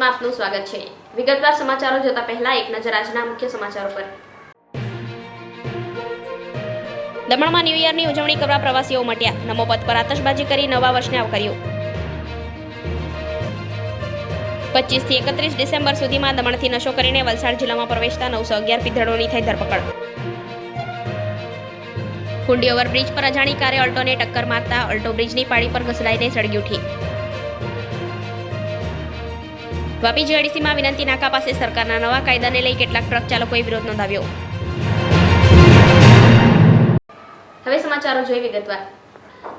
ન્યૂઝમાં આપનું સ્વાગત છે. વિગતવાર સમાચારો જોતા પહેલા એક નજર આજના મુખ્ય સમાચારો પર. દમણમાં ન્યૂ યરની ઉજવણી કરવા પ્રવાસીઓ મટ્યા. નમો પથ પર આતશબાજી કરી નવા વર્ષને આવકાર્યું. પચીસથી એકત્રીસ ડિસેમ્બર સુધીમાં દમણથી નશો કરીને વલસાડ જિલ્લામાં પ્રવેશતા નવસો અગિયાર પીધડોની થઈ ધરપકડ. કુંડી ઓવરબ્રિજ પર અજાણી કારે અલ્ટોને ટક્કર મારતા અલ્ટો બ્રિજની પાળી પર ઘસડાઈને સળગી ઉઠી. વાપી જીઆઈડીસીમાં વિનંતી, નાકા પાસે સરકારના નવા કાયદાને લઈ કેટલાક ટ્રક ચાલકોએ વિરોધ નોંધાવ્યો. હવે સમાચારો જોઈ વિગતવાર.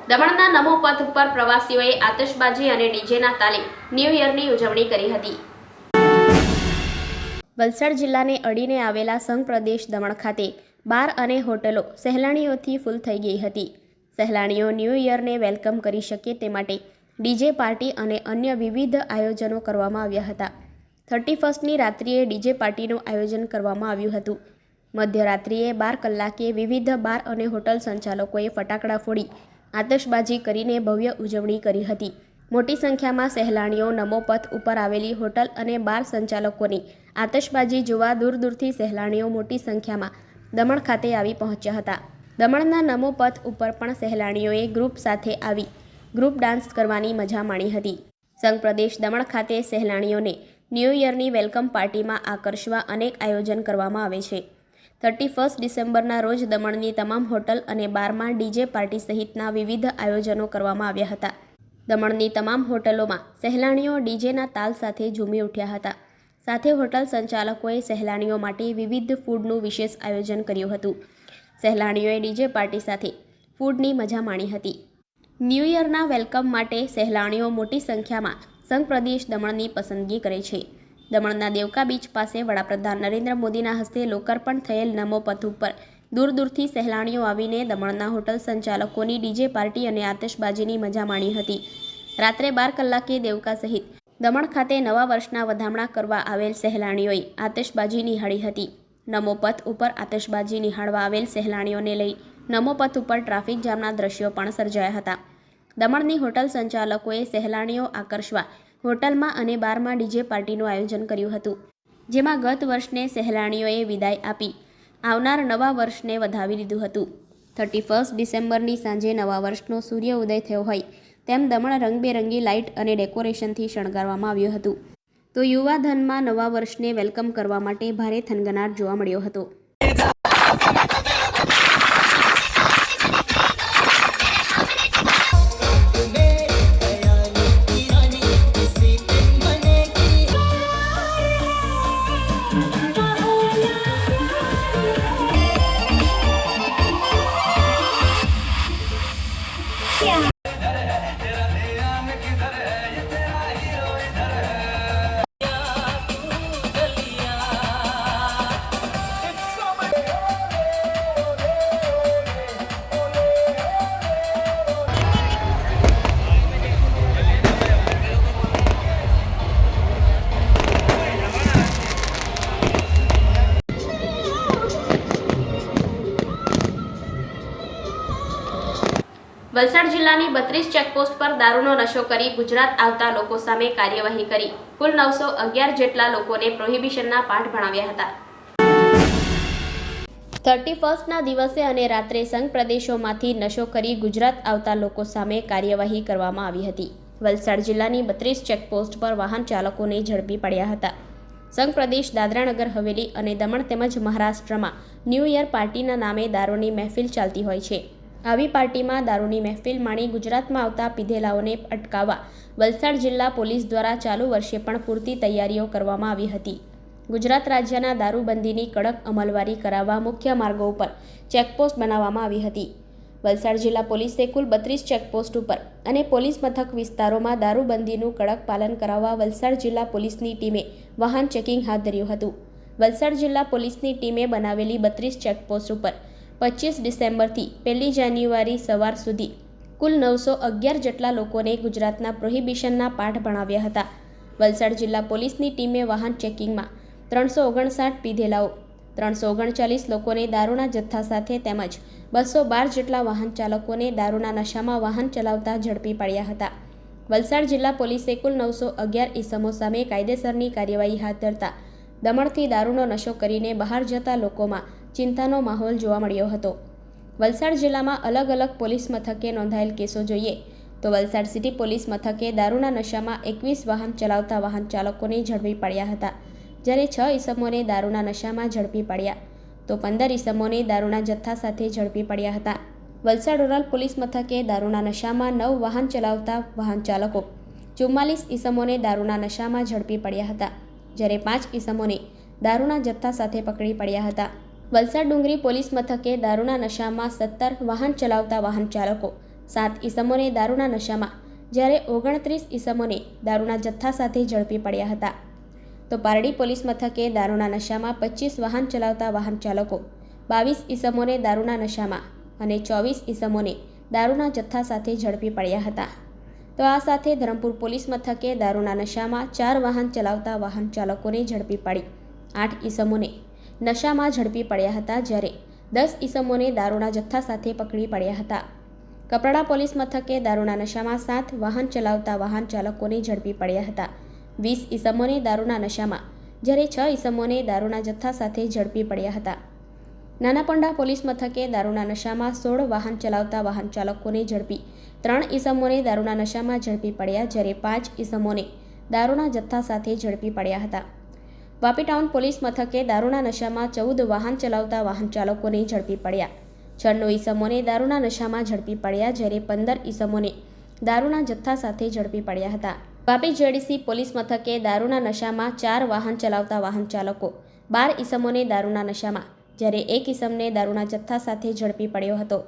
દમણના નમો પથ ઉપર પ્રવાસીઓએ આતશબાજી અને ડીજેના તાલે ન્યૂ યરની ઉજવણી કરી હતી. વલસાડ જિલ્લાને અડીને આવેલા સંઘ પ્રદેશ દમણ ખાતે બાર અને હોટલો સહેલાણીઓથી ફૂલ થઈ ગઈ હતી. સહેલાણીઓ ન્યૂ યરને વેલકમ કરી શકે તે માટે ડીજે પાર્ટી અને અન્ય વિવિધ આયોજનો કરવામાં આવ્યા હતા. થર્ટી ફર્સ્ટની રાત્રિએ ડીજે પાર્ટીનું આયોજન કરવામાં આવ્યું હતું. મધ્યરાત્રિએ બાર કલાકે વિવિધ બાર અને હોટલ સંચાલકોએ ફટાકડા ફોડી, આતશબાજી કરીને ભવ્ય ઉજવણી કરી હતી. મોટી સંખ્યામાં સહેલાણીઓ નમો પથ ઉપર આવેલી હોટલ અને બાર સંચાલકોની આતશબાજી જોવા દૂર દૂરથી સહેલાણીઓ મોટી સંખ્યામાં દમણ ખાતે આવી પહોંચ્યા હતા. દમણના નમો પથ ઉપર પણ સહેલાણીઓએ ગ્રુપ સાથે આવી ગ્રુપ ડાન્સ કરવાની મજા માણી હતી. સંઘ પ્રદેશ દમણ ખાતે સહેલાણીઓને ન્યૂ યરની વેલકમ પાર્ટીમાં આકર્ષવા અનેક આયોજન કરવામાં આવે છે. થર્ટી ફર્સ્ટ ડિસેમ્બરના રોજ દમણની તમામ હોટલ અને બારમાં ડીજે પાર્ટી સહિતના વિવિધ આયોજનો કરવામાં આવ્યા હતા. દમણની તમામ હોટલોમાં સહેલાણીઓ ડીજેના તાલ સાથે ઝૂમી ઉઠ્યા હતા. સાથે હોટલ સંચાલકોએ સહેલાણીઓ માટે વિવિધ ફૂડનું વિશેષ આયોજન કર્યું હતું. સહેલાણીઓએ ડીજે પાર્ટી સાથે ફૂડની મજા માણી હતી. ન્યૂ યરના વેલકમ માટે સહેલાણીઓ મોટી સંખ્યામાં સંઘ પ્રદેશ દમણની પસંદગી કરે છે. દમણના દેવકા બીચ પાસે વડાપ્રધાન નરેન્દ્ર મોદીના હસ્તે લોકાર્પણ થયેલ નમો પથ ઉપર દૂર દૂરથી સહેલાણીઓ આવીને દમણના હોટલ સંચાલકોની ડીજે પાર્ટી અને આતશબાજીની મજા માણી હતી. રાત્રે બાર કલાકે દેવકા સહિત દમણ ખાતે નવા વર્ષના વધામણા કરવા આવેલ સહેલાણીઓએ આતશબાજી નિહાળી હતી. નમો પથ ઉપર આતશબાજી નિહાળવા આવેલ સહેલાણીઓને લઈ નમો પથ ઉપર ટ્રાફિક જામના દ્રશ્યો પણ સર્જાયા હતા. દમણની હોટલ સંચાલકોએ સહેલાણીઓ આકર્ષવા, હોટલમાં અને બારમાં ડીજે પાર્ટીનું આયોજન કર્યું હતું, જેમાં ગત વર્ષને સહેલાણીઓએ વિદાય આપી, આવનાર નવા વર્ષને વધાવી લીધું હતું. થર્ટી ફર્સ્ટ ડિસેમ્બરની સાંજે નવા વર્ષનો સૂર્ય ઉદય થયો હોય, તેમ દમણ રંગબેરંગી લાઇટ અને ડેકોરેશનથી શણગારવામાં આવ્યું હતું. તો યુવા ધનમાં નવા વર્ષને વેલકમ કરવા માટે ભારે થનગનાટ જોવા મળ્યો હતો. વલસાડ જિલ્લાની બત્રીસ ચેકપોસ્ટ પર દારૂનો નશો કરી ગુજરાત આવતા લોકો સામે કાર્યવાહી કરી. કુલ નવસો અગિયાર જેટલા લોકોને પ્રોહિબિશનના પાઠ ભણાવ્યા હતા. થર્ટી ફર્સ્ટના દિવસે અને રાત્રે સંઘ પ્રદેશોમાંથી નશો કરી ગુજરાત આવતા લોકો સામે કાર્યવાહી કરવામાં આવી હતી. વલસાડ જિલ્લાની બત્રીસ ચેકપોસ્ટ પર વાહન ચાલકોને ઝડપી પડ્યા હતા. સંઘ પ્રદેશ દાદરાનગર હવેલી અને દમણ તેમજ મહારાષ્ટ્રમાં ન્યૂ યર પાર્ટીના નામે દારૂની મહેફિલ ચાલતી હોય છે. આવી પાર્ટીમાં દારૂની મહેફિલ માણી ગુજરાતમાં આવતા પીધેલાઓને અટકાવવા. વલસાડ જિલ્લા પોલીસ દ્વારા ચાલુ વર્ષે પણ પૂરતી તૈયારીઓ કરવામાં આવી હતી. ગુજરાત રાજ્યના દારૂબંધીની કડક અમલવારી કરાવવા મુખ્ય માર્ગો ઉપર ચેકપોસ્ટ બનાવવામાં આવી હતી. વલસાડ જિલ્લા પોલીસે કુલ બત્રીસ ચેકપોસ્ટ ઉપર અને પોલીસ મથક વિસ્તારોમાં દારૂબંધીનું કડક પાલન કરાવવા વલસાડ જિલ્લા પોલીસની ટીમે વાહન ચેકિંગ હાથ ધર્યું હતું. વલસાડ જિલ્લા પોલીસની ટીમે બનાવેલી બત્રીસ ચેકપોસ્ટ ઉપર પચીસ ડિસેમ્બરથી પહેલી જાન્યુઆરી સવાર સુધી કુલ નવસો અગિયાર જેટલા લોકોને ગુજરાતના પ્રોહિબિશનના પાઠ ભણાવ્યા હતા. વલસાડ જિલ્લા પોલીસની ટીમે વાહન ચેકિંગમાં ત્રણસો ઓગણસાઠ પીધેલાઓ, ત્રણસો ઓગણચાલીસ લોકોને દારૂના જથ્થા સાથે તેમજ બસો બાર જેટલા વાહન ચાલકોને દારૂના નશામાં વાહન ચલાવતા ઝડપી પાડ્યા હતા. વલસાડ જિલ્લા પોલીસે કુલ નવસો અગિયાર ઇસમો સામે કાયદેસરની કાર્યવાહી હાથ ધરતા દમણથી દારૂનો નશો કરીને બહાર જતા લોકોમાં ચિંતાનો માહોલ જોવા મળ્યો હતો. વલસાડ જિલ્લામાં અલગ અલગ પોલીસ મથકે નોંધાયેલ કેસો જોઈએ. તો વલસાડ સિટી પોલીસ મથકે દારૂના નશામાં એકવીસ વાહન ચલાવતા વાહન ચાલકોને ઝડપી પડ્યા હતા. જ્યારે છ ઇસમોને દારૂના નશામાં ઝડપી પડ્યા. તો પંદર ઇસમોને દારૂના જથ્થા સાથે ઝડપી પડ્યા હતા. વલસાડ રૂરલ પોલીસ મથકે દારૂના નશામાં નવ વાહન ચલાવતા વાહન ચાલકો ચુમ્માલીસ ઇસમોને દારૂના નશામાં ઝડપી પડ્યા હતા. જ્યારે પાંચ ઇસમોને દારૂના જથ્થા સાથે પકડી પડ્યા હતા. વલસાડ ડુંગરી પોલીસ મથકે દારૂના નશામાં સત્તર વાહન ચલાવતા વાહન ચાલકો. સાત ઇસમોને દારૂના નશામાં, જ્યારે ઓગણત્રીસ ઇસમોને દારૂના જથ્થા સાથે ઝડપી પડ્યા હતા. તો પારડી પોલીસ મથકે દારૂના નશામાં પચીસ વાહન ચલાવતા વાહન ચાલકો, બાવીસ ઇસમોને દારૂના નશામાં અને ચોવીસ ઇસમોને દારૂના જથ્થા સાથે ઝડપી પડ્યા હતા. તો આ સાથે ધરમપુર પોલીસ મથકે દારૂના નશામાં ચાર વાહન ચલાવતા વાહન ચાલકોને ઝડપી પાડી. આઠ ઇસમોને નશામાં ઝડપી પડ્યા હતા જ્યારે દસ ઇસમોને દારૂના જથ્થા સાથે પકડી પડ્યા હતા. કપરાડા પોલીસ મથકે દારૂના નશામાં સાત વાહન ચલાવતા વાહન ચાલકોને ઝડપી પડ્યા હતા. વીસ ઇસમોને દારૂના નશામાં, જ્યારે છ ઇસમોને દારૂના જથ્થા સાથે ઝડપી પડ્યા હતા. નાનાપંડા પોલીસ મથકે દારૂના નશામાં સોળ વાહન ચલાવતા વાહન ચાલકોને ઝડપી, ત્રણ ઇસમોને દારૂના નશામાં ઝડપી પડ્યા જ્યારે પાંચ ઇસમોને દારૂના જથ્થા સાથે ઝડપી પડ્યા હતા. વાપી ટાઉન પોલીસ મથકે દારૂના નશામાં ચૌદ વાહન ચલાવતા વાહન ચાલકોને ઝડપી પડ્યા. છન્નું ઈસમોને દારૂના નશામાં ઝડપી પડ્યા જ્યારે પંદર ઈસમોને દારૂના જથ્થા સાથે ઝડપી પડ્યા હતા. વાપી જેડીસી પોલીસ મથકે દારૂના નશામાં ચાર વાહન ચલાવતા વાહન ચાલકો, બાર ઈસમોને દારૂના નશામાં, જ્યારે એક ઇસમને દારૂના જથ્થા સાથે ઝડપી પડ્યો હતો.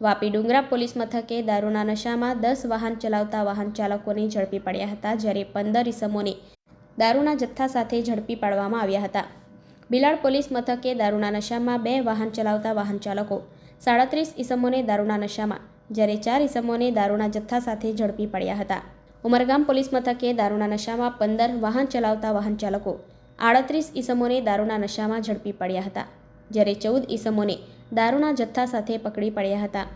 વાપી ડુંગરા પોલીસ મથકે દારૂના નશામાં દસ વાહન ચલાવતા વાહન ચાલકોને ઝડપી પડ્યા હતા જ્યારે પંદર ઇસમોને દારૂના જથ્થા સાથે ઝડપી પાડવામાં આવ્યા હતા. બિલાડ પોલીસ મથકે દારૂના નશામાં બે વાહન ચલાવતા વાહન ચાલકો સાડત્રીસ ઇસમોને દારૂના નશામાં, જ્યારે ચાર ઇસમોને દારૂના જથ્થા સાથે ઝડપી પડ્યા હતા. ઉમરગામ પોલીસ મથકે દારૂના નશામાં પંદર વાહન ચલાવતા વાહન ચાલકો આડત્રીસ ઇસમોને દારૂના નશામાં ઝડપી પડ્યા હતા, જ્યારે ચૌદ ઇસમોને દારૂના જથ્થા સાથે પકડી પડ્યા હતા.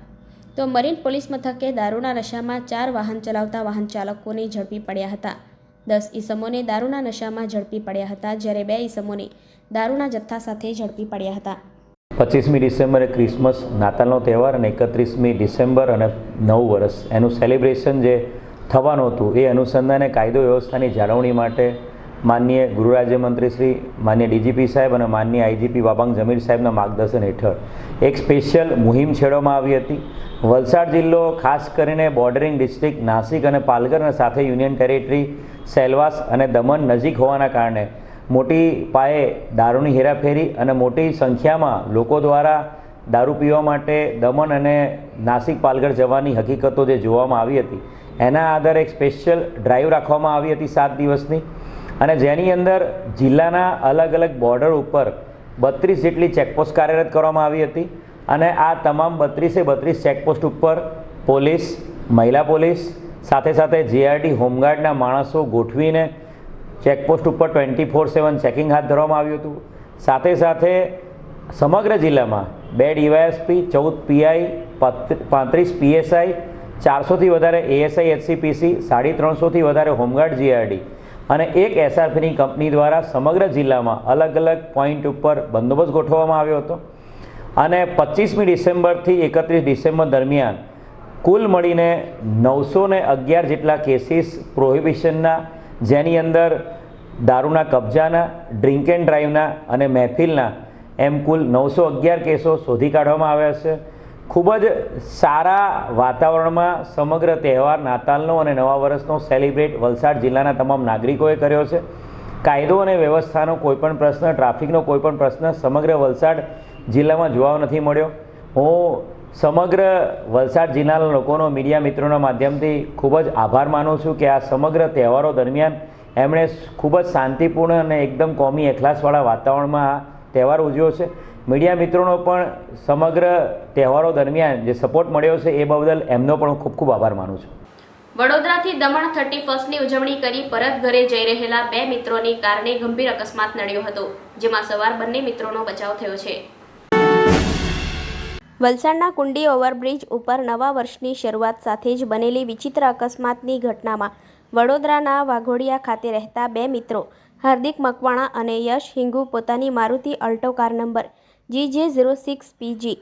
તો મરીન પોલીસ મથકે દારૂના નશામાં ચાર વાહન ચલાવતા વાહન ચાલકોને ઝડપી પડ્યા હતા. દસ ઈસમોને દારૂના નશામાં ઝડપી પડ્યા હતા, જ્યારે બે ઈસમોને દારૂના જથ્થા સાથે ઝડપી પડ્યા હતા. પચીસમી ડિસેમ્બરે ક્રિસમસ, નાતાલનો તહેવાર અને એકત્રીસમી ડિસેમ્બર અને નવું વર્ષ. એનું સેલિબ્રેશન જે થવાનું હતું, એ અનુસંધાને કાયદો વ્યવસ્થાની જાળવણી માટે માનનીય ગૃહ રાજ્યમંત્રી શ્રી માન્ય ડીજીપી સાહેબ અને માનનીય આઈજીપી બાબાંગ જમીર સાહેબના માર્ગદર્શન હેઠળ. એક સ્પેશિયલ મુહિમ છેડવામાં આવી હતી. વલસાડ જિલ્લો, ખાસ કરીને બોર્ડરિંગ ડિસ્ટ્રિક્ટ, નાસિક અને પાલઘર સાથે યુનિયન ટેરેટરી સેલવાસ અને દમણ નજીક હોવાના કારણે મોટી પાયે દારૂની હેરાફેરી અને મોટી સંખ્યામાં લોકો દ્વારા દારૂ પીવા માટે દમણ અને નાસિક પાલઘર જવાની હકીકતો જે જોવામાં આવી હતી, એના આધારે એક સ્પેશિયલ ડ્રાઈવ રાખવામાં આવી હતી સાત દિવસની. અને જેની અંદર જિલ્લાના અલગ અલગ બોર્ડર ઉપર બત્રીસ જેટલી ચેકપોસ્ટ કાર્યરત કરવામાં આવી હતી અને આ તમામ બત્રીસે બત્રીસ ચેકપોસ્ટ ઉપર પોલીસ, મહિલા પોલીસ સાથે સાથે જીઆરડી હોમગાર્ડના માણસો ગોઠવીને ચેકપોસ્ટ ઉપર ટ્વેન્ટી ફોર સેવન ચેકિંગ હાથ ધરવામાં આવ્યું હતું. સાથે સાથે સમગ્ર જિલ્લામાં બે ડીવાયએસપી ચૌદ પીઆઈ પાંત્રીસ પીએસઆઈ ચારસોથી વધારે એએસઆઈ એચસીપીસી સાડી ત્રણસોથી વધારે હોમગાર્ડ જીઆરડી અને એક એસઆરપીની કંપની દ્વારા સમગ્ર જિલ્લામાં અલગ અલગ પોઈન્ટ ઉપર બંદોબસ્ત ગોઠવવામાં આવ્યો હતો. અને પચીસમી ડિસેમ્બરથી એકત્રીસ ડિસેમ્બર દરમિયાન કુલ મળીને નવસો ને અગિયાર જેટલા કેસીસ પ્રોહિબિશનના જેની અંદર દારૂના કબજાના ડ્રિંક એન્ડ ડ્રાઈવના અને મહેફિલના એમ કુલ નવસો અગિયાર કેસો શોધી કાઢવામાં આવ્યા છે. ખૂબ જ સારા વાતાવરણમાં સમગ્ર તહેવાર નાતાલનો અને નવા વર્ષનો સેલિબ્રેટ વલસાડ જિલ્લાના તમામ નાગરિકોએ કર્યો છે. કાયદો અને વ્યવસ્થાનો કોઈપણ પ્રશ્ન ટ્રાફિકનો કોઈપણ પ્રશ્ન સમગ્ર વલસાડ જિલ્લામાં જોવા નથી મળ્યો. હું સમગ્ર વલસાડ જિલ્લાના લોકોનો, મીડિયા મિત્રોના માધ્યમથી ખૂબ જ આભાર માનું છું કે આ સમગ્ર તહેવારો દરમિયાન એમણે ખૂબ જ શાંતિપૂર્ણ અને એકદમ કોમી એખલાસવાળા વાતાવરણમાં આ તહેવાર ઉજવ્યો છે. મીડિયા મિત્રોનો પણ સમગ્ર તહેવારો દરમિયાન જે સપોર્ટ મળ્યો છે એ બદલ એમનો પણ ખૂબ ખૂબ આભાર માનું છું. વડોદરાથી દમણ થર્ટી ફર્સ્ટની ઉજવણી કરી પરત ઘરે જઈ રહેલા બે મિત્રોની કારને ગંભીર અકસ્માત નડ્યો હતો, જેમાં સવાર બંને મિત્રોનો બચાવ થયો છે. વલસાડના કુંડી ઓવરબ્રિજ ઉપર નવા વર્ષની શરૂઆત સાથે જ બનેલી વિચિત્ર અકસ્માતની ઘટનામાં વડોદરાના વાઘોડિયા ખાતે રહેતા બે મિત્રો, હાર્દિક મકવાણા અને યશ હિંગુ પોતાની Maruti Alto car number G J zero six P G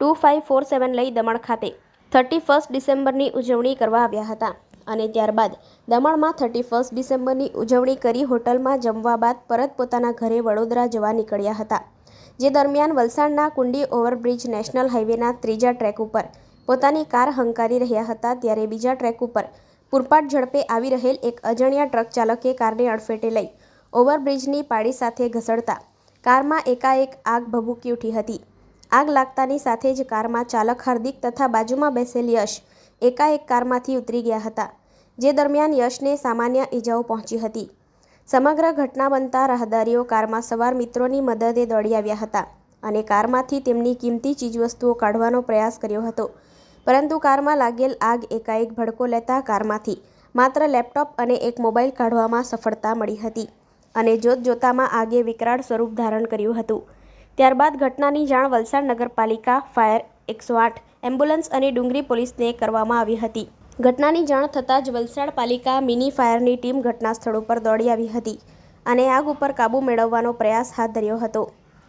two five four seven લઈ દમણ ખાતે થર્ટી ફર્સ્ટ ડિસેમ્બરની ઉજવણી કરવા આવ્યા હતા અને ત્યારબાદ દમણમાં થર્ટી ફર્સ્ટ ડિસેમ્બરની ઉજવણી કરી હોટલમાં જમવા બાદ પરત પોતાના ઘરે વડોદરા જવા નીકળ્યા હતા. જે દરમિયાન વલસાડના કુંડી ઓવરબ્રિજ નેશનલ હાઈવેના ત્રીજા ટ્રેક ઉપર પોતાની કાર હંકારી રહ્યા હતા ત્યારે બીજા ટ્રેક ઉપર પૂરપાટ ઝડપે આવી રહેલ એક અજાણ્યા ટ્રક ચાલકે કારને અડફેટે લઈ ઓવરબ્રિજની પાડી સાથે ઘસડતા કારમાં એકાએક આગ ભભૂકી ઉઠી હતી. આગ લાગતાની સાથે જ કારમાં ચાલક હાર્દિક તથા બાજુમાં બેસેલ યશ એકાએક કારમાંથી ઉતરી ગયા હતા, જે દરમિયાન યશને સામાન્ય ઈજાઓ પહોંચી હતી. સમગ્ર ઘટના બનતા રાહદારીઓ કારમાં સવાર મિત્રોની મદદે દોડી આવ્યા હતા અને કારમાંથી તેમની કિંમતી ચીજવસ્તુઓ કાઢવાનો પ્રયાસ કર્યો હતો. પરંતુ કારમાં લાગેલ આગ એકાએક ભડકો લેતા કારમાંથી માત્ર લેપટોપ અને એક મોબાઈલ કાઢવામાં સફળતા મળી હતી અને જોતજોતામાં આગે વિકરાળ સ્વરૂપ ધારણ કર્યું હતું. ત્યારબાદ ઘટનાની જાણ વલસાડ નગરપાલિકા ફાયર એકસો આઠ, એમ્બ્યુલન્સ અને ડુંગરી પોલીસને કરવામાં આવી હતી. ઘટનાની જાણ થતાં જ વલસાડ પાલિકા મિની ફાયરની ટીમ ઘટના સ્થળ ઉપર દોડી આવી હતી અને આગ ઉપર કાબૂ મેળવવાનો પ્રયાસ હાથ ધર્યો હતો.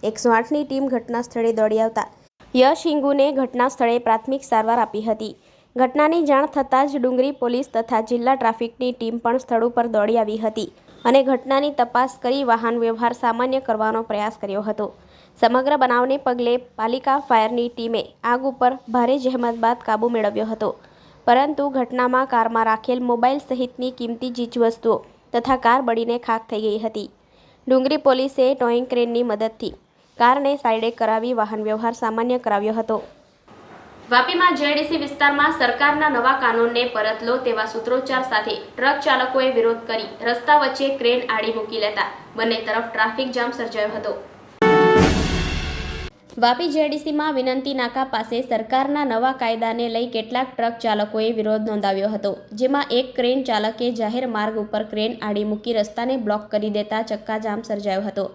એકસો આઠની ટીમ ઘટના સ્થળે દોડી આવતા યશ હિંગુને ઘટના સ્થળે પ્રાથમિક સારવાર આપી હતી. ઘટનાની જાણ થતાં જ ડુંગરી પોલીસ તથા જિલ્લા ટ્રાફિકની ટીમ પણ સ્થળ ઉપર દોડી આવી હતી અને ઘટનાની તપાસ કરી વાહન વ્યવહાર સામાન્ય કરવાનો પ્રયાસ કર્યો હતો. સમગ્ર બનાવને પગલે પાલિકા ફાયરની ટીમે આગ ઉપર ભારે જહેમત બાદ કાબૂ મેળવ્યો હતો. પરંતુ ઘટનામાં કારમાં રાખેલ મોબાઈલ સહિતની કિંમતી ચીજવસ્તુઓ તથા કાર બળીને ખાક થઈ ગઈ હતી. ડુંગરી પોલીસે ટોઈંગ ક્રેનની મદદથી કારને સાઈડે કરાવી વાહન વ્યવહાર સામાન્ય કરાવ્યો હતો. વાપીમાં જેડીસી વિસ્તારમાં સરકારના નવા કાનૂનને પરત લો તેવા સૂત્રોચ્ચાર સાથે ટ્રક ચાલકોએ વિરોધ કરી રસ્તા વચ્ચે ક્રેન આડી મૂકી લેતા બંને તરફ ટ્રાફિક જામ સર્જાયો હતો. વાપી જેડીસીમાં વિનંતી નાકા પાસે સરકારના નવા કાયદાને લઈ કેટલાક ટ્રક ચાલકોએ વિરોધ નોંધાવ્યો હતો, જેમાં એક ક્રેન ચાલકે જાહેર માર્ગ ઉપર ક્રેન આડી મૂકી રસ્તાને બ્લોક કરી દેતા ચક્કાજામ સર્જાયો હતો.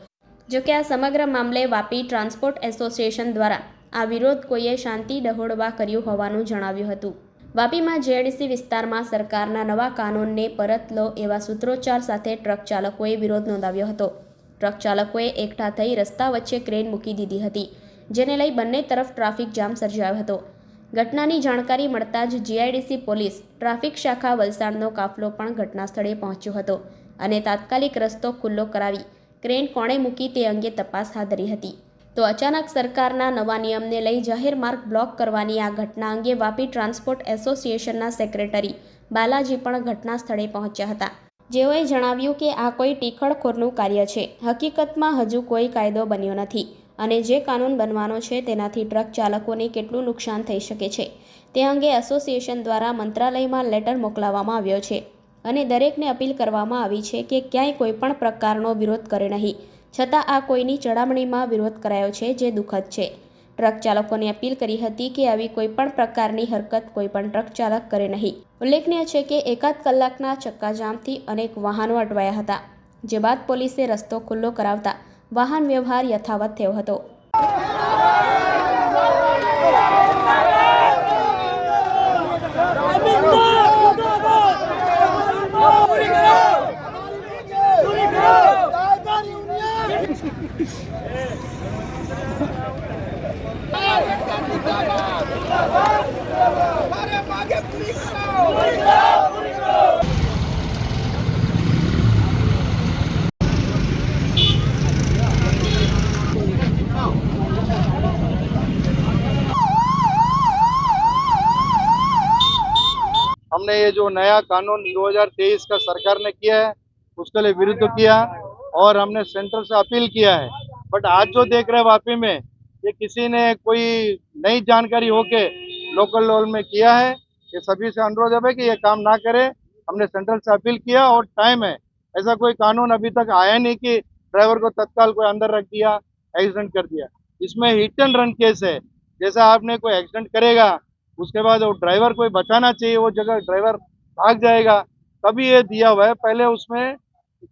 જોકે આ સમગ્ર મામલે વાપી ટ્રાન્સપોર્ટ એસોસિએશન દ્વારા આ વિરોધ કોઈએ શાંતિ ડહોળવા કર્યું હોવાનું જણાવ્યું હતું. વાપીમાં જેડીસી વિસ્તારમાં સરકારના નવા કાનૂનને પરત લો એવા સૂત્રોચ્ચાર સાથે ટ્રક ચાલકોએ વિરોધ નોંધાવ્યો હતો. ટ્રક ચાલકોએ એકઠા થઈ રસ્તા વચ્ચે ક્રેન મૂકી દીધી હતી. જેને લઈ બંને તરફ ટ્રાફિક જામ સર્જાયો હતો. ઘટનાની જાણકારી મળતા જ જીઆઈડીસી પોલીસ ટ્રાફિક શાખા વલસાડનો કાફલો પણ ઘટના સ્થળે પહોંચ્યો હતો અને તાત્કાલિક રસ્તો ખુલ્લો કરાવી ક્રેન કોણે મૂકી તે અંગે તપાસ હાથ ધરી હતી. તો અચાનક સરકારના નવા નિયમને લઈ જાહેર માર્ગ બ્લોક કરવાની આ ઘટના અંગે વાપી ટ્રાન્સપોર્ટ એસોસિએશનના સેક્રેટરી બાલાજી પણ ઘટના સ્થળે પહોંચ્યા હતા. જેઓએ જણાવ્યું કે આ કોઈ ટીખળખોરનું કાર્ય છે. હકીકતમાં હજુ કોઈ કાયદો બન્યો નથી. અને જે કાનૂન બનવાનો છે તેનાથી ટ્રક ચાલકોને કેટલું નુકસાન થઈ શકે છે. તે અંગે એસોસિએશન દ્વારા મંત્રાલયમાં લેટર મોકલાવવામાં આવ્યો છે અને દરેકને અપીલ કરવામાં આવી છે કે ક્યાંય કોઈપણ પ્રકારનો વિરોધ કરે નહીં. છતાં આ કોઈની ચડામણીમાં વિરોધ કરાયો છે જે દુઃખદ છે. ટ્રક ચાલકોને અપીલ કરી હતી કે આવી કોઈપણ પ્રકારની હરકત કોઈપણ ટ્રક ચાલક કરે નહીં. ઉલ્લેખનીય છે કે એકાદ કલાકના ચક્કાજામથી અનેક વાહનો અટવાયા હતા, જે બાદ પોલીસે રસ્તો ખુલ્લો કરાવતા વાહન વ્યવહાર યથાવત થયો હતો. ये जो नया कानून 2023 का सरकार ने किया है, उसके लिए विरुद्ध किया और हमने सेंटर से अपील किया है। बट आज जो देख रहे वापी में, ये किसी ने कोई नई जानकारी होके लोकल लेवल में किया है, ये सभी से अनुरोध है कि ये काम ना करे। हमने सेंट्रल से अपील किया और टाइम है। ऐसा कोई कानून अभी तक आया नहीं कि ड्राइवर को तत्काल कोई अंदर रख दिया, एक्सीडेंट कर दिया। इसमें हिट एंड रन केस है। जैसा आपने कोई एक्सीडेंट करेगा उसके बाद वो ड्राइवर कोई बचाना चाहिए, वो जगह ड्राइवर भाग जाएगा। तभी ये दिया हुआ है। पहले उसमें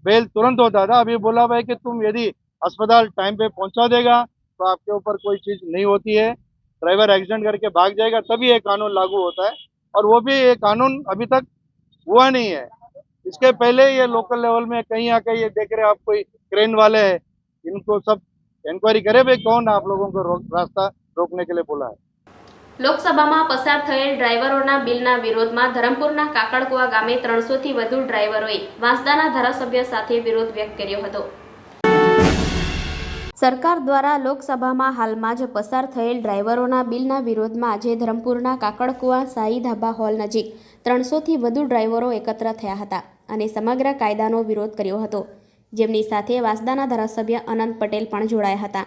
बेल तुरंत होता था। अभी बोला हुआ है कि तुम यदि अस्पताल टाइम पे पहुँचा देगा तो आपके ऊपर कोई चीज़ नहीं होती है। ड्राइवर एक्सीडेंट करके भाग जाएगा, तभी ये कानून लागू होता है। और वो भी, ये कानून अभी तक हुआ नहीं है। इसके पहले ये लोकल लेवल में कहीं आके ये देख रहे आप कोई क्रेन वाले हैं, इनको सब इंक्वायरी करे भाई, कौन आप लोगों को रास्ता रोकने के लिए बोला है। લોકસભામાં પસાર થયેલ ડ્રાઈવરોના બિલના વિરોધમાં ધરમપુરના કાકડકુવા ગામે ત્રણસોથી વધુ ડ્રાઈવરોએ વાંસદાના ધારાસભ્ય સાથે વિરોધ વ્યક્ત કર્યો હતો. સરકાર દ્વારા લોકસભામાં હાલમાં જ પસાર થયેલ ડ્રાઈવરોના બિલના વિરોધમાં આજે ધરમપુરના કાકડકુવા સાઈ ધાબા હોલ નજીક ત્રણસોથી વધુ ડ્રાઈવરો એકત્ર થયા હતા અને સમગ્ર કાયદાનો વિરોધ કર્યો હતો. જેમની સાથે વાંસદાના ધારાસભ્ય અનંત પટેલ પણ જોડાયા હતા.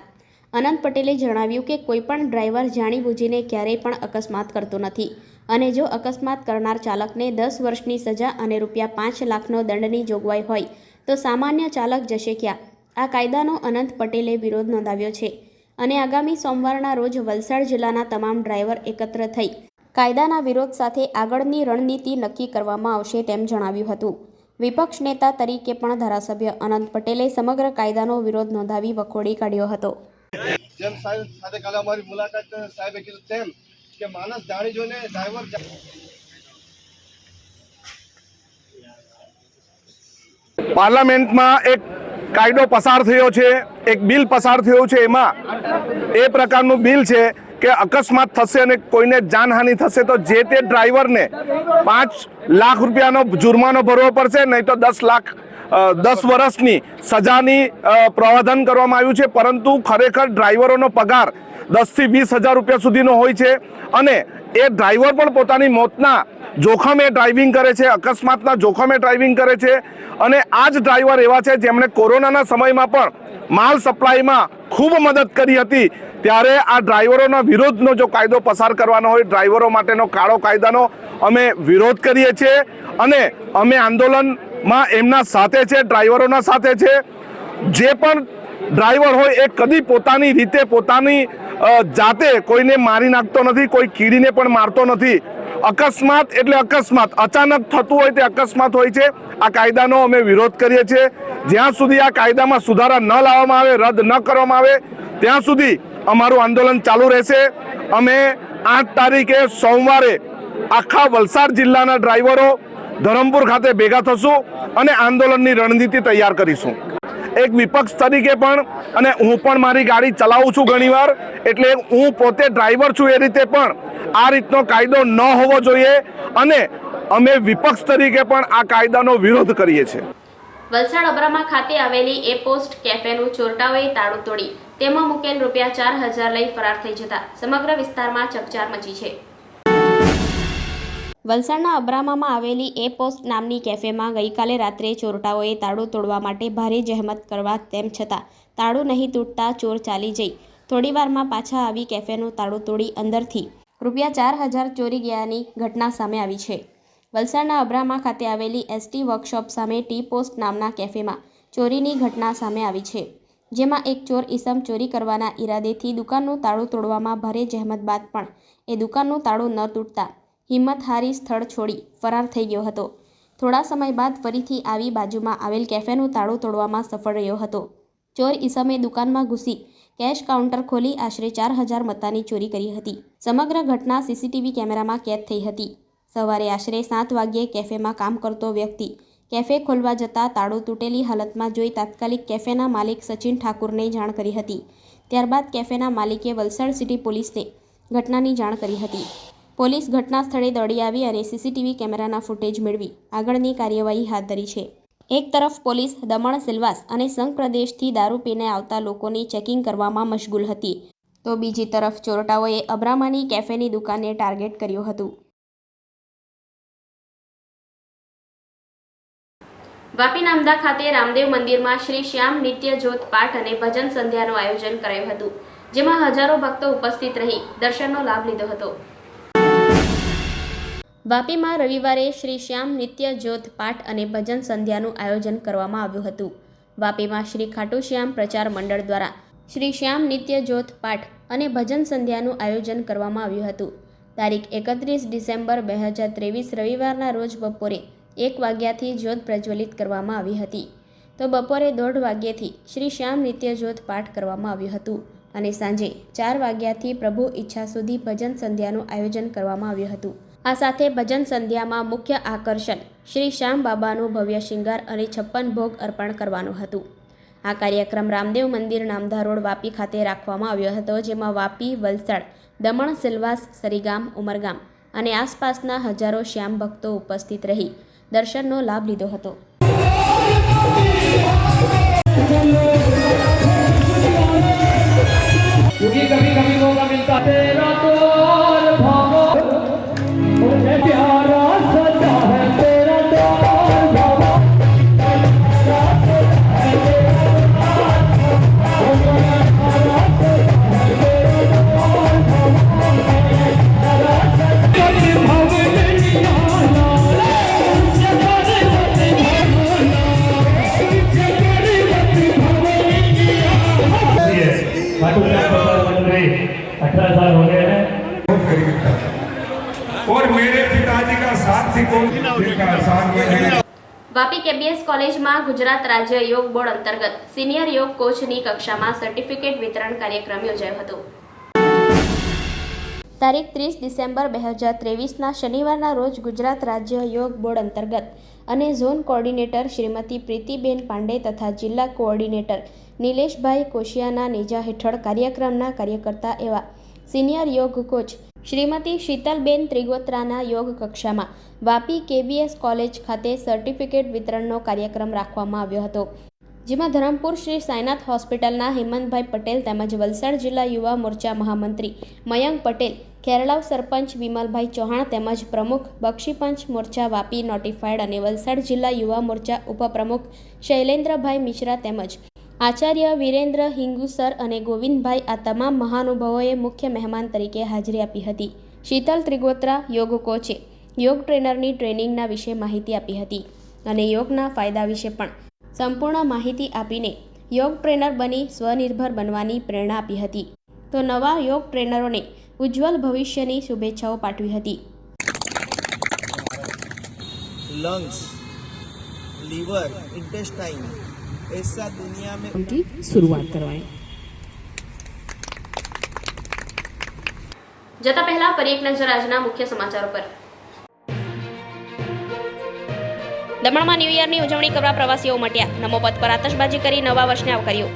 અનંત પટેલે જણાવ્યું કે કોઈપણ ડ્રાઈવર જાણીબૂજીને ક્યારેય પણ અકસ્માત કરતો નથી. અને જો અકસ્માત કરનાર ચાલકને દસ વર્ષની સજા અને રૂપિયા પાંચ લાખનો દંડની જોગવાઈ હોય, તો સામાન્ય ચાલક જશે ક્યાં? આ કાયદાનો અનંત પટેલે વિરોધ નોંધાવ્યો છે. અને આગામી સોમવારના રોજ વલસાડ જિલ્લાના તમામ ડ્રાઈવર એકત્ર થઈ કાયદાના વિરોધ સાથે આગળની રણનીતિ નક્કી કરવામાં આવશે તેમ જણાવ્યું હતું. વિપક્ષ નેતા તરીકે પણ ધારાસભ્ય અનંત પટેલે સમગ્ર કાયદાનો વિરોધ નોંધાવી વખોડી કાઢ્યો હતો. જેમ સાહેબ સાથે કાલે અમારી મુલાકાત સાહેબે કીધું તેમ કે માણસ જાણી જોઈને ડ્રાઈવર પાર્લામેન્ટમાં એક કાયદો પસાર થયો છે, એક બિલ પસાર થયો છે એમાં. એ પ્રકારનું બિલ છે કે અકસ્માત થશે અને કોઈને જાનહાનિ થશે તો જે તે ડ્રાઈવરને પાંચ લાખ રૂપિયાનો જુર્માનો ભરવો પડશે, નહીં તો દસ લાખ દસ વર્ષની સજાની પ્રાવધાન કરવામાં આવ્યું છે, પરંતુ ખરેખર ડ્રાઈવરોનો પગાર દસથી વીસ હજાર રૂપિયા સુધીનો હોય છે અને એ ડ્રાઈવર પણ પોતાની મોતના જોખમે ડ્રાઇવિંગ કરે છે, અકસ્માતના જોખમે ડ્રાઇવિંગ કરે છે અને આ જ ડ્રાઈવર એવા છે જેમણે કોરોનાના સમયમાં પણ માલ સપ્લાયમાં ખૂબ મદદ કરી હતી. ત્યારે આ ડ્રાઈવરોના વિરોધનો જો કાયદો પસાર કરવાનો હોય, ડ્રાઈવરો માટેનો કાળો કાયદાનો અમે વિરોધ કરીએ છીએ અને અમે આંદોલનમાં એમના સાથે છે, ડ્રાઈવરોના સાથે છે. જે પણ ડ્રાઈવર હોય એ કદી પોતાની રીતે પોતાની જાતે કોઈને મારી નાખતો નથી, કોઈ કીડીને પણ મારતો નથી. અકસ્માત એટલે અકસ્માત. અચાનક થતું હોય તે અકસ્માત હોય છે. આ કાયદાનો અમે વિરોધ કરીએ છીએ. જ્યાં સુધી આ કાયદામાં સુધારા ન લાવવામાં આવે, રદ ન કરવામાં આવે, ત્યાં સુધી અમારું આંદોલન ચાલુ રહેશે. અમે આઠ તારીખે સોમવારે આખા વલસાડ જિલ્લાના ડ્રાઈવરો ધરમપુર ખાતે ભેગા થશું અને આંદોલનની રણનીતિ તૈયાર કરીશું. એક વિપક્ષ તરીકે પણ, અને હું પણ મારી ગાડી ચલાવું છું ઘણીવાર, એટલે હું પોતે ડ્રાઈવર છું એ રીતે પણ આ રીતનો કાયદો ન હોવો જોઈએ અને અમે વિપક્ષ તરીકે પણ આ કાયદાનો વિરોધ કરીએ છીએ. વલસાડ અબ્રામા ખાતે આવેલી એ પોસ્ટ કેફેનું ચોરટાઓએ તાળું તોડી, તેમાં મૂકેલ રૂપિયા ચાર હજાર લઈ ફરાર થઈ જતા સમગ્ર વિસ્તારમાં ચકચાર મચી છે. વલસાડના અબ્રામામાં આવેલી એ પોસ્ટ નામની કેફેમાં ગઈકાલે રાત્રે ચોરટાઓએ તાળું તોડવા માટે ભારે જહેમત કરવા તેમ છતાં તાળું નહીં તૂટતા ચોર ચાલી જઈ. થોડીવારમાં પાછા આવી કેફેનું તાળું તોડી અંદરથી રૂપિયા ચાર હજાર ચોરી ગયાની ઘટના સામે આવી છે. વલસાડના અબ્રામા ખાતે આવેલી એસટી વર્કશોપ સામે ટી પોસ્ટ નામના કેફેમાં ચોરીની ઘટના સામે આવી છે, જેમાં એક ચોર ઈસમ ચોરી કરવાના ઈરાદેથી દુકાનનું તાળું તોડવામાં ભારે જહેમત બાદ પણ એ દુકાનનું તાળું ન તૂટતા હિંમત હારી સ્થળ છોડી ફરાર થઈ ગયો હતો. થોડા સમય બાદ ફરીથી આવી બાજુમાં આવેલ કેફેનું તાળું તોડવામાં સફળ રહ્યો હતો. ચોર ઈસમે દુકાનમાં ઘૂસી કેશ કાઉન્ટર ખોલી આશરે ચાર હજાર મત્તાની ચોરી કરી હતી. સમગ્ર ઘટના સીસીટીવી કેમેરામાં કેદ થઈ હતી. સવારે આશરે સાત વાગ્યે કેફેમાં કામ કરતો વ્યક્તિ કેફે ખોલવા જતાં તાળું તૂટેલી હાલતમાં જોઈ તાત્કાલિક કેફેના માલિક સચિન ઠાકુરને જાણ કરી હતી. ત્યારબાદ કેફેના માલિકે વલસાડ સિટી પોલીસને ઘટનાની જાણ કરી હતી. પોલીસ ઘટના સ્થળે દોડી આવી અને સીસીટીવી કેમેરાના ફૂટેજ મેળવી આગળની કાર્યવાહી હાથ ધરી છે. એક તરફ પોલીસ દમણ, સિલવાસ અને સંઘ પ્રદેશથી દારૂ પીને આવતા લોકોની ચેકિંગ કરવામાં મશગુલ હતી. તો બીજી તરફ ચોરટાઓએ અબ્રામાની કેફેની દુકાનને ટાર્ગેટ કર્યું હતું. વાપી નામદા ખાતે રામદેવ મંદિરમાં શ્રી શ્યામ નિત્ય જ્યોત પાઠ અને ભજન સંધ્યાનું આયોજન કરાયું હતું, જેમાં હજારો ભક્તો ઉપસ્થિત રહી દર્શનનો લાભ લીધો હતો. વાપીમાં રવિવારે શ્રી શ્યામ નિત્ય જ્યોત પાઠ અને ભજન સંધ્યાનું આયોજન કરવામાં આવ્યું હતું. વાપીમાં શ્રી ખાટુ શ્યામ પ્રચાર મંડળ દ્વારા શ્રી શ્યામ નિત્ય જ્યોત પાઠ અને ભજન સંધ્યાનું આયોજન કરવામાં આવ્યું હતું. તારીખ એકત્રીસ ડિસેમ્બર બે હજાર ત્રેવીસ રવિવારના રોજ બપોરે એક વાગ્યાથી જ્યોત પ્રજ્વલિત કરવામાં આવી હતી. તો બપોરે દોઢ વાગ્યેથી શ્રી શ્યામ નિત્ય જ્યોત પાઠ કરવામાં આવ્યું હતું અને સાંજે ચાર વાગ્યાથી પ્રભુ ઈચ્છા સુધી ભજન સંધ્યાનું આયોજન કરવામાં આવ્યું હતું. આ સાથે ભજન સંધ્યામાં મુખ્ય આકર્ષણ શ્રી શ્યામ બાબાનું ભવ્ય શિંગાર અને છપ્પન ભોગ અર્પણ કરવાનું હતું આ કાર્યક્રમ રામદેવ મંદિર નામધા રોડ વાપી ખાતે રાખવામાં આવ્યો હતો જેમાં વાપી વલસાડ દમણ સિલવાસ સરીગામ ઉમરગામ અને આસપાસના હજારો શ્યામ ભક્તો ઉપસ્થિત રહી દર્શનનો લાભ લીધો હતો क्योंकि कभी कभी मौका मिलता तेरा ગુજરાત રાજ્ય યોગ બોર્ડ અંતર્ગત સિનિયર યોગ કોચની કક્ષામાં સર્ટિફિકેટ વિતરણ કાર્યક્રમ યોજાયો હતો. તારીખ ત્રીસ ડિસેમ્બર બે હજાર ત્રેવીસના શનિવારના રોજ ગુજરાત રાજ્ય યોગ બોર્ડ અંતર્ગત અને ઝોન કોઓર્ડિનેટર શ્રીમતી પ્રીતિબેન પાંડે તથા જિલ્લા કોઓર્ડિનેટર નિલેશભાઈ કોશિયાના નેજા હેઠળ કાર્યક્રમના કાર્યકર્તા એવા સિનિયર યોગ કોચ શ્રીમતી શીતલબેન ત્રિગોત્રાના યોગ કક્ષામાં Vapi K B S college ખાતે સર્ટિફિકેટ વિતરણનો કાર્યક્રમ રાખવામાં આવ્યો હતો. જેમાં ધરમપુર શ્રી સાયનાથ હોસ્પિટલના હેમંતભાઈ પટેલ તેમજ વલસાડ જિલ્લા યુવા મોરચા મહામંત્રી મયંક પટેલ ખેરળાવ સરપંચ વિમલભાઈ ચૌહાણ તેમજ પ્રમુખ બક્ષીપંચ મોરચા વાપી નોટિફાઈડ અને વલસાડ જિલ્લા યુવા મોરચા ઉપપ્રમુખ શૈલેન્દ્રભાઈ મિશ્રા તેમજ આચાર્ય વિરેન્દ્ર હિંગુસર અને ગોવિંદભાઈ આ તમામ મહાનુભાવોએ મુખ્ય મહેમાન તરીકે હાજરી આપી હતી. શીતલ ત્રિગોત્રા યોગ કોચે યોગ ટ્રેનરની ટ્રેનિંગના વિશે માહિતી આપી હતી અને યોગના ફાયદા વિશે પણ સંપૂર્ણ માહિતી આપીને યોગ ટ્રેનર બની સ્વનિર્ભર બનવાની પ્રેરણા આપી હતી. તો નવા યોગ ટ્રેનરોને ઉજ્જવલ ભવિષ્યની શુભેચ્છાઓ પાઠવી હતી. લંગ્સ, લીવર, ઇન્ટેસ્ટાઇન ऐसा दुनिया में की शुरुआत करवाएं જતા પહેલા ફરી એક નજર આજના મુખ્ય સમાચારો પર દમણમાં ન્યૂ યરની ઉજવણી કરવા પ્રવાસીઓ ઉમટ્યા નમો પદ પર આતશબાજી કરી નવા વર્ષને આવકાર્યું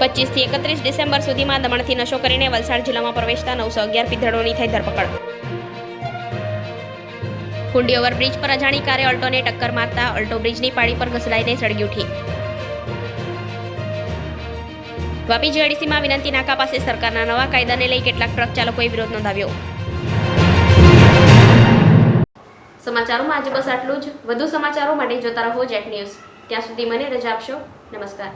પચીસ થી એકત્રીસ ડિસેમ્બર સુધીમાં દમણથી નશો કરીને વલસાડ જિલ્લામાં પ્રવેશતા નવસો અગિયાર પીધડોની થઈ ધરપકડ કુંડી ઓવરબ્રિજ પર અજાણી કારે અલ્ટોને ટક્કર મારતા અલ્ટો બ્રિજની પાળી પર ઘસડાઈને સળગી ઉઠી. વાપી જીઆઈડીસીમાં વિનંતી, નાકા પાસે સરકારના નવા કાયદાને લઈ કેટલાક ટ્રક ચાલકોએ વિરોધ નોંધાવ્યો. સમાચારોમાં આજે બસ આટલું જ. વધુ સમાચારો માટે જોતા રહો જેટ ન્યૂઝ. ત્યાં સુધી મને રજા આપશો. નમસ્કાર.